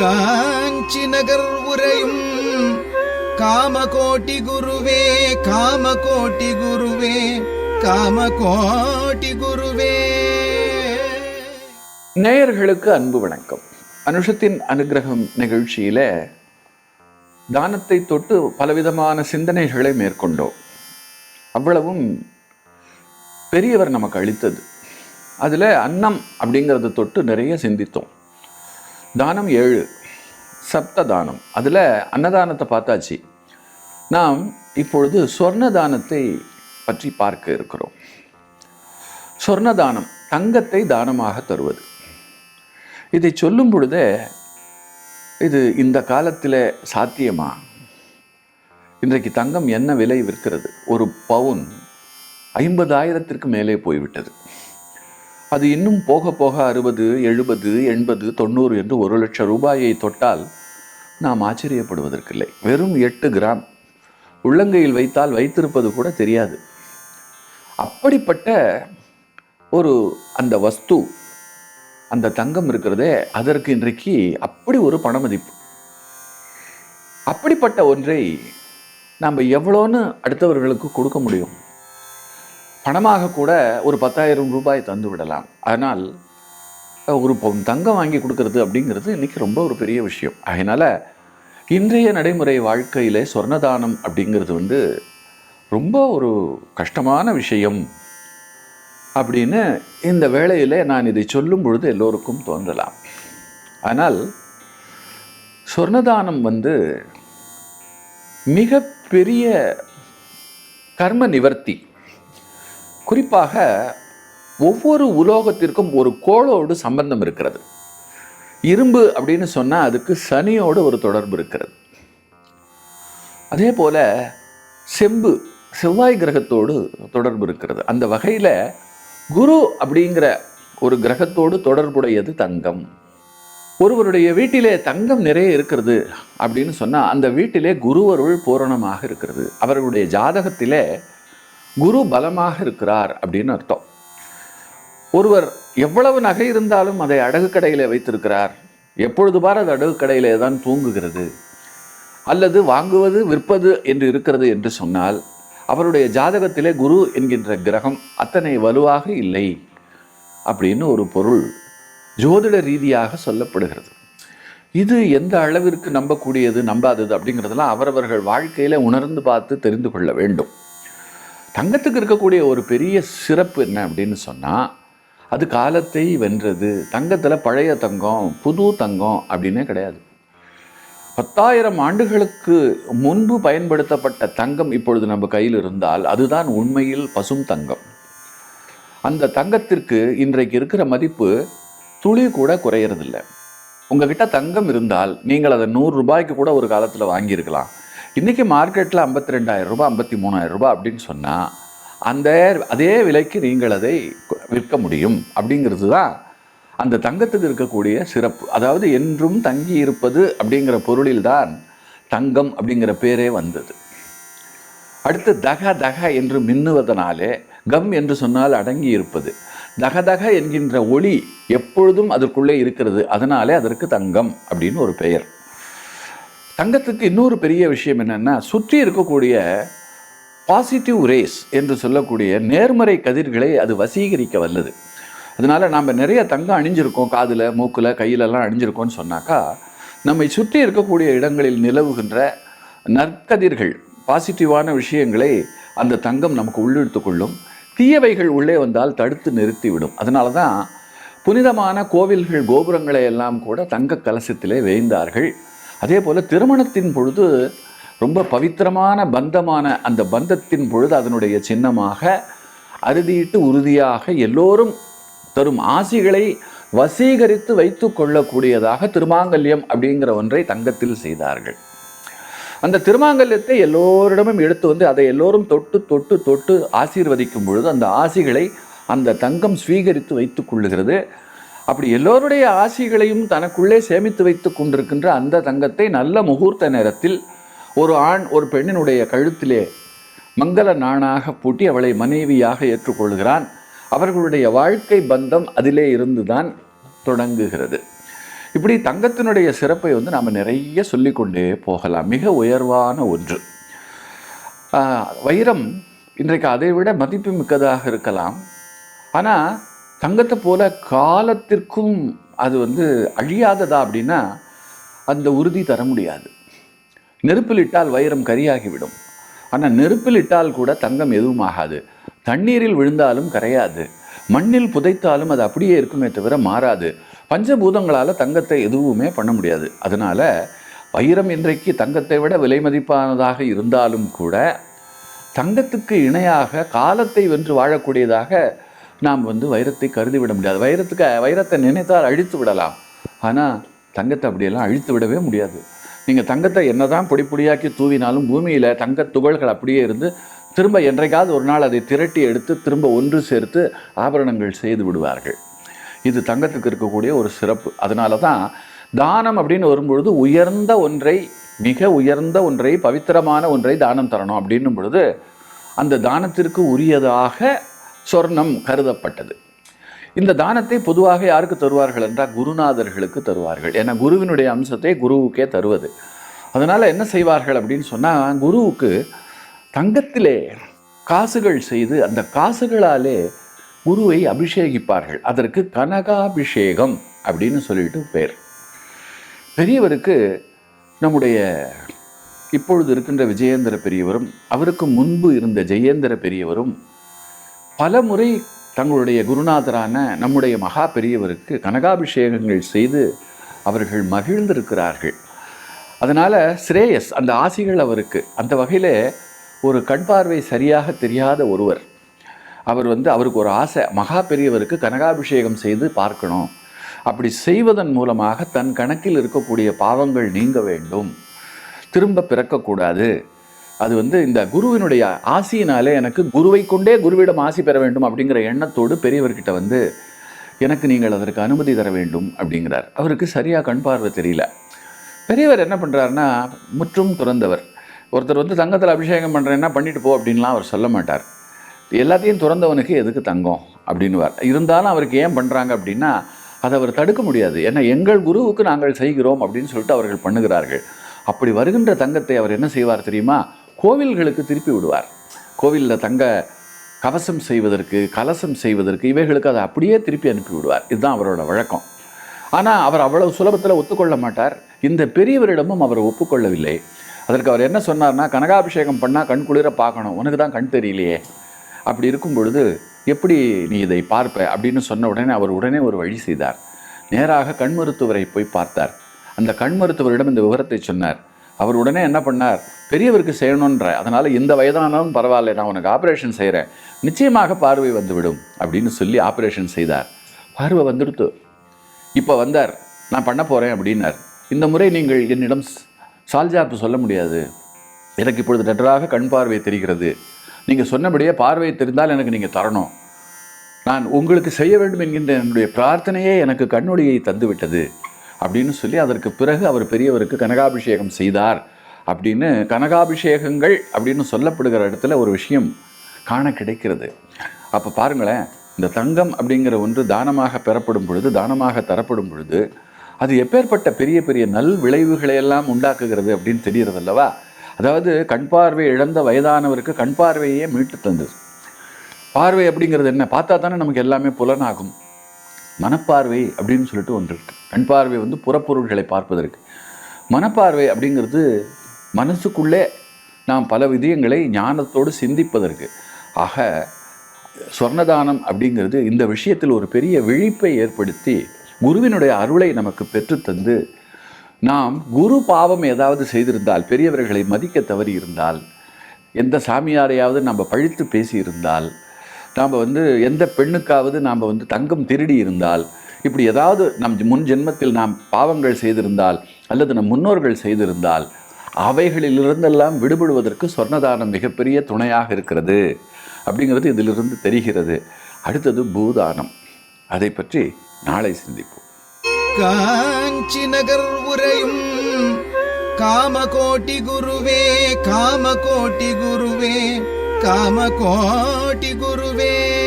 காஞ்சி நகர் உரையும் காமகோட்டி குருவே காமகோட்டி குருவே காமகோட்டி குருவே. நேயர்களுக்கு அன்பு வணக்கம். அனுஷத்தின் அனுகிரகம் நிகழ்ச்சியில தானத்தை தொட்டு பலவிதமான சிந்தனைகளை மேற்கொண்டோம். அவ்வளவும் பெரியவர் நமக்கு அளித்தது. அதில் அன்னம் அப்படிங்கிறத தொட்டு நிறைய சிந்தித்தோம். தானம் ஏழு. சப்த தானம். அதில் அன்னதானத்தை பார்த்தாச்சு. நாம் இப்பொழுது சொர்ண தானத்தை பற்றி பார்க்க இருக்கிறோம். சொர்ண தானம் தங்கத்தை தானமாக தருவது. இதை சொல்லும் பொழுதே இது இந்த காலத்தில் சாத்தியமா? இன்றைக்கு தங்கம் என்ன விலை விற்கிறது? ஒரு பவுன் ஐம்பதாயிரத்திற்கு மேலே போய்விட்டது. அது இன்னும் போக போக அறுபது எழுபது எண்பது தொண்ணூறு என்று ஒரு லட்சம் ரூபாயை தொட்டால் நாம் ஆச்சரியப்படுவதற்கில்லை. வெறும் எட்டு கிராம். உள்ளங்கையில் வைத்தால் வைத்திருப்பது கூட தெரியாது. அப்படிப்பட்ட ஒரு அந்த வஸ்து அந்த தங்கம் இருக்கிறதே அதற்கு இன்றைக்கு அப்படி ஒரு பணமதிப்பு. அப்படிப்பட்ட ஒன்றை நாம் எவ்வளோன்னு அடுத்தவர்களுக்கு கொடுக்க முடியும். பணமாக கூட ஒரு பத்தாயிரம் ரூபாய் தந்து விடலாம். ஆனால் ஒரு பவுன் தங்கம் வாங்கி கொடுக்கறது அப்படிங்கிறது இன்னைக்கு ரொம்ப ஒரு பெரிய விஷயம். அதனால் இன்றைய நடைமுறை வாழ்க்கையில் சொர்ணதானம் அப்படிங்கிறது வந்து ரொம்ப ஒரு கஷ்டமான விஷயம் அப்படின்னு இந்த வேளையில் நான் இதை சொல்லும் பொழுது எல்லோருக்கும் தோன்றலாம். ஆனால் சொர்ணதானம் வந்து மிக பெரிய கர்ம நிவர்த்தி குறிப்பாக ஒவ்வொரு உலோகத்திற்கும் ஒரு கோளோடு சம்பந்தம் இருக்கிறது. இரும்பு அப்படின்னு சொன்னால் அதுக்கு சனியோடு ஒரு தொடர்பு இருக்கிறது. அதே போல செம்பு செவ்வாய் கிரகத்தோடு தொடர்பு இருக்கிறது. அந்த வகையில் குரு அப்படிங்கிற ஒரு கிரகத்தோடு தொடர்புடையது தங்கம். ஒருவருடைய வீட்டிலே தங்கம் நிறைய இருக்கிறது அப்படின்னு சொன்னால் அந்த வீட்டிலே குருவருள் பூரணமாக இருக்கிறது. அவர்களுடைய ஜாதகத்திலே குரு பலமாக இருக்கிறார் அப்படின்னு அர்த்தம். ஒருவர் எவ்வளவு நகை இருந்தாலும் அதை அடகு கடையில் வைத்திருக்கிறார். எப்பொழுது பார் அது அடகு கடையிலே தான் தூங்குகிறது. அல்லது வாங்குவது விற்பது என்று இருக்கிறது என்று சொன்னால் அவருடைய ஜாதகத்திலே குரு என்கின்ற கிரகம் அத்தனை வலுவாக இல்லை அப்படின்னு ஒரு பொருள் ஜோதிட ரீதியாக சொல்லப்படுகிறது. இது எந்த அளவிற்கு நம்பக்கூடியது நம்பாதது அப்படிங்கிறதெல்லாம் அவரவர்கள் வாழ்க்கையில் உணர்ந்து பார்த்து தெரிந்து கொள்ள வேண்டும். தங்கத்துக்கு இருக்கக்கூடிய ஒரு பெரிய சிறப்பு என்ன அப்படின்னு சொன்னால் அது காலத்தை வென்றது. தங்கத்தில் பழைய தங்கம் புது தங்கம் அப்படின்னே கிடையாது. பத்தாயிரம் ஆண்டுகளுக்கு முன்பு பயன்படுத்தப்பட்ட தங்கம் இப்பொழுது நம்ம கையில் இருந்தால் அதுதான் உண்மையில் பசும் தங்கம். அந்த தங்கத்திற்கு இன்றைக்கு இருக்கிற மதிப்பு துளி கூட குறையறதில்லை. உங்ககிட்ட தங்கம் இருந்தால் நீங்கள் அதை நூறு ரூபாய்க்கு கூட ஒரு காலத்தில் வாங்கியிருக்கலாம். இன்றைக்கி மார்க்கெட்டில் ஐம்பத்தி ரெண்டாயிரம் ரூபாய் ஐம்பத்தி மூணாயிரம் ரூபாய் அப்படின்னு சொன்னால் அந்த அதே விலைக்கு நீங்கள் அதை விற்க முடியும் அப்படிங்கிறது தான் அந்த தங்கத்துக்கு இருக்கக்கூடிய சிறப்பு. அதாவது என்றும் தங்கி இருப்பது அப்படிங்கிற பொருளில்தான் தங்கம் அப்படிங்கிற பேரே வந்தது. அடுத்து தக தக என்று மின்னுவதனாலே கம் என்று சொன்னால் அடங்கி இருப்பது. தகதக என்கின்ற ஒளி எப்பொழுதும் அதற்குள்ளே இருக்கிறது. அதனாலே அதற்கு தங்கம் அப்படின்னு ஒரு பெயர். தங்கத்துக்கு இன்னொரு பெரிய விஷயம் என்னென்னா சுற்றி இருக்கக்கூடிய பாசிட்டிவ் ரேஸ் என்று சொல்லக்கூடிய நேர்மறை கதிர்களை அது வசீகரிக்க வல்லது. அதனால் நாம் நிறைய தங்கம் அணிஞ்சிருக்கோம் காதில் மூக்கில் கையிலெல்லாம் அணிஞ்சிருக்கோம்னு சொன்னாக்கா நம்மை சுற்றி இருக்கக்கூடிய இடங்களில் நிலவுகின்ற நற்கதிர்கள் பாசிட்டிவான விஷயங்களை அந்த தங்கம் நமக்கு உள்ளிழுத்து கொள்ளும். தீயவைகள் உள்ளே வந்தால் தடுத்து நிறுத்திவிடும். அதனால தான் புனிதமான கோவில்கள் கோபுரங்களை எல்லாம் கூட தங்க கலசத்திலே வேய்ந்தார்கள். அதே போல் திருமணத்தின் பொழுது ரொம்ப பவித்திரமான பந்தமான அந்த பந்தத்தின் பொழுது அதனுடைய சின்னமாக அறுதியிட்டு உறுதியாக எல்லோரும் தரும் ஆசிகளை வசீகரித்து வைத்து கொள்ளக்கூடியதாக திருமாங்கல்யம் அப்படிங்கிற ஒன்றை தங்கத்தில் செய்தார்கள். அந்த திருமாங்கல்யத்தை எல்லோரிடமும் எடுத்து வந்து அதை எல்லோரும் தொட்டு தொட்டு தொட்டு ஆசீர்வதிக்கும் பொழுது அந்த ஆசிகளை அந்த தங்கம் ஸ்வீகரித்து வைத்துக் கொள்ளுகிறது. அப்படி எல்லோருடைய ஆசிகளையும் தனக்குள்ளே சேமித்து வைத்து கொண்டிருக்கின்ற அந்த தங்கத்தை நல்ல முகூர்த்த நேரத்தில் ஒரு ஆண் ஒரு பெண்ணினுடைய கழுத்திலே மங்கள நாணாக பூட்டி அவளை மனைவியாக ஏற்றுக்கொள்கிறான். அவர்களுடைய வாழ்க்கை பந்தம் அதிலே இருந்துதான் தொடங்குகிறது. இப்படி தங்கத்தினுடைய சிறப்பை வந்து நாம் நிறைய சொல்லிக்கொண்டே போகலாம். மிக உயர்வான ஒன்று. ஆஹ், வைரம் இன்றைக்கு அதை விட மதிப்பு மிக்கதாக இருக்கலாம். ஆனால் தங்கத்தை போல காலத்திற்கும் அது வந்து அழியாததா அப்படின்னா அந்த உறுதி தர முடியாது. நெருப்பில் இட்டால் வைரம் கரியாகிவிடும். ஆனால் நெருப்பில் இட்டால் கூட தங்கம் எதுவும் ஆகாது. தண்ணீரில் விழுந்தாலும் கரையாது. மண்ணில் புதைத்தாலும் அது அப்படியே இருக்குமே தவிர மாறாது. பஞ்சபூதங்களால் தங்கத்தை எதுவுமே பண்ண முடியாது. அதனால் வைரம் இன்றைக்கு தங்கத்தை விட விலை மதிப்பானதாக இருந்தாலும் கூட தங்கத்துக்கு இணையாக காலத்தை வென்று வாழக்கூடியதாக நாம் வந்து வைரத்தை கருதி விட முடியாது. வைரத்துக்கு வைரத்தை நினைத்தால் அழித்து விடலாம். ஆனால் தங்கத்தை அப்படியெல்லாம் அழித்து விடவே முடியாது. நீங்கள் தங்கத்தை என்னதான் பொடி பொடியாக்கி தூவினாலும் பூமியில் தங்கத் துகள்கள் அப்படியே இருந்து திரும்ப என்றைக்காவது ஒரு நாள் அதை திரட்டி எடுத்து திரும்ப ஒன்று சேர்த்து ஆபரணங்கள் செய்து விடுவார்கள். இது தங்கத்துக்கு இருக்கக்கூடிய ஒரு சிறப்பு. அதனால தான் தானம் அப்படின்னு வரும்பொழுது உயர்ந்த ஒன்றை மிக உயர்ந்த ஒன்றை பவித்திரமான ஒன்றை தானம் தரணும் அப்படின்னும் பொழுது அந்த தானத்திற்கு உரியதாக சொர்ணம் கருதப்பட்டது. இந்த தானத்தை பொதுவாக யாருக்கு தருவார்கள் என்றால் குருநாதர்களுக்கு தருவார்கள். ஏன்னா குருவினுடைய அம்சத்தை குருவுக்கே தருவது. அதனால் என்ன செய்வார்கள் அப்படின்னு சொன்னால் குருவுக்கு தங்கத்திலே காசுகள் செய்து அந்த காசுகளாலே குருவை அபிஷேகிப்பார்கள். அதற்கு கனகாபிஷேகம் அப்படின்னு சொல்லிட்டு பேர். பெரியவருக்கு நம்முடைய இப்பொழுது இருக்கின்ற விஜயேந்திர பெரியவரும் அவருக்கு முன்பு இருந்த ஜெயேந்திர பெரியவரும் பல முறை தங்களுடைய குருநாதரான நம்முடைய மகா பெரியவருக்கு கனகாபிஷேகங்கள் செய்து அவர்கள் மகிழ்ந்திருக்கிறார்கள். அதனால் ஸ்ரேயஸ் அந்த ஆசிகள் அவருக்கு. அந்த வகையில் ஒரு கண் பார்வை சரியாக தெரியாத ஒருவர். அவர் வந்து அவருக்கு ஒரு ஆசை மகா பெரியவருக்கு கனகாபிஷேகம் செய்து பார்க்கணும். அப்படி செய்வதன் மூலமாக தன் கணக்கில் இருக்கக்கூடிய பாவங்கள் நீங்க வேண்டும். திரும்ப பிறக்கக்கூடாது. அது வந்து இந்த குருவினுடைய ஆசியினாலே எனக்கு குருவை கொண்டே குருவிடம் ஆசி பெற வேண்டும் அப்படிங்கிற எண்ணத்தோடு பெரியவர்கிட்ட வந்து எனக்கு நீங்கள் அதற்கு அனுமதி தர வேண்டும் அப்படிங்கிறார். அவருக்கு சரியாக கண் பார்வை தெரியல. பெரியவர் என்ன பண்ணுறாருன்னா முற்றும் துறந்தவர். ஒருத்தர் வந்து தங்கத்தில் அபிஷேகம் பண்ணுறேன்னா பண்ணிட்டு போ அப்படின்லாம் அவர் சொல்ல மாட்டார். எல்லாத்தையும் துறந்தவனுக்கு எதுக்கு தங்கம் அப்படின்னுவார். இருந்தாலும் அவருக்கு ஏன் பண்ணுறாங்க அப்படின்னா அதை அவர் தடுக்க முடியாது. ஏன்னா எங்கள் குருவுக்கு நாங்கள் செய்கிறோம் அப்படின்னு சொல்லிட்டு அவர்கள் பண்ணுகிறார்கள். அப்படி வருகின்ற தங்கத்தை அவர் என்ன செய்வார் தெரியுமா? கோவில்களுக்கு திருப்பி விடுவார். கோவிலில் தங்க கவசம் செய்வதற்கு கலசம் செய்வதற்கு இவைகளுக்கு அதை அப்படியே திருப்பி அனுப்பி விடுவார். இதுதான் அவரோட வழக்கம். ஆனால் அவர் அவ்வளவு சுலபத்தில் ஒத்துக்கொள்ள மாட்டார். இந்த பெரியவரிடமும் அவர் ஒப்புக்கொள்ளவில்லை. அதற்கு அவர் என்ன சொன்னார்னா கனகாபிஷேகம் பண்ணால் கண் குளிர பார்க்கணும். உனக்கு தான் கண் தெரியலையே. அப்படி இருக்கும் பொழுது எப்படி நீ இதை பார்ப்ப? அப்படின்னு சொன்ன உடனே அவர் உடனே ஒரு வழி செய்தார். நேராக கண் மருத்துவரை போய் பார்த்தார். அந்த கண் மருத்துவரிடம் இந்த விவரத்தை சொன்னார். அவர் உடனே என்ன பண்ணார்? பெரியவருக்கு செய்யணுன்ற அதனால் இந்த வயதானாலும் பரவாயில்ல நான் உனக்கு ஆப்ரேஷன் செய்கிறேன் நிச்சயமாக பார்வை வந்துவிடும் அப்படின்னு சொல்லி ஆப்ரேஷன் செய்தார். பார்வை வந்துடுத்து. இப்போ வந்தார் நான் பண்ண போகிறேன் அப்படின்னார். இந்த முறை நீங்கள் என்னிடம் ஸ்- சால்ஜாப்பு சொல்ல முடியாது. எனக்கு இப்பொழுது நன்றாக கண் பார்வை தெரிகிறது. நீங்கள் சொன்னபடியே பார்வை தெரிந்தால் எனக்கு நீங்கள் தரணும். நான் உங்களுக்கு செய்ய வேண்டும் என்கின்ற என்னுடைய பிரார்த்தனையே எனக்கு கண்ணொளியை தந்துவிட்டது. அப்படின்னு சொல்லி அதற்கு பிறகு அவர் பெரியவருக்கு கனகாபிஷேகம் செய்தார். அப்படின்னு கனகாபிஷேகங்கள் அப்படின்னு சொல்லப்படுகிற இடத்துல ஒரு விஷயம் காண கிடைக்கிறது. அப்போ பாருங்களேன் இந்த தங்கம் அப்படிங்கிற ஒன்று தானமாக பெறப்படும் பொழுது தானமாக தரப்படும் பொழுது அது எப்பேற்பட்ட பெரிய பெரிய நல் விளைவுகளை எல்லாம் உண்டாக்குகிறது அப்படின்னு தெரிகிறது அல்லவா அதாவது கண் பார்வை இழந்த வயதானவருக்கு கண் பார்வையே மீட்டு தந்தது. பார்வை அப்படிங்கிறது என்ன? பார்த்தா தானே நமக்கு எல்லாமே புலனாகும். மனப்பார்வை அப்படின்னு சொல்லிட்டு ஒன்று இருக்குது கண் பார்வை வந்து புறப்பொருள்களை பார்ப்பதற்கு. மனப்பார்வை அப்படிங்கிறது மனசுக்குள்ளே நாம் பல விதயங்களை ஞானத்தோடு சிந்திப்பதற்கு. ஆக சொர்ணதானம் அப்படிங்கிறது இந்த விஷயத்தில் ஒரு பெரிய விழிப்பை ஏற்படுத்தி குருவினுடைய அருளை நமக்கு பெற்றுத்தந்து நாம் குரு பாவம் ஏதாவது செய்திருந்தால் பெரியவர்களை மதிக்க தவறி இருந்தால் எந்த சாமியாரையாவது நம்ம பழித்து பேசியிருந்தால் நாம் வந்து எந்த பெண்ணுக்காவது நாம் வந்து தங்கம் திருடி இருந்தால் இப்படி ஏதாவது நம் முன் ஜென்மத்தில் நாம் பாவங்கள் செய்திருந்தால் அல்லது நம் முன்னோர்கள் செய்திருந்தால் அவைகளிலிருந்தெல்லாம் விடுபடுவதற்கு சொர்ணதானம் மிகப்பெரிய துணையாக இருக்கிறது அப்படிங்கிறது இதிலிருந்து தெரிகிறது. அடுத்தது பூதானம். அதை பற்றி நாளை சிந்திப்போம். காஞ்சி நகர் உரையும் காமகோட்டி குருவே காமகோட்டி குருவே காம கோட்டி குருவே.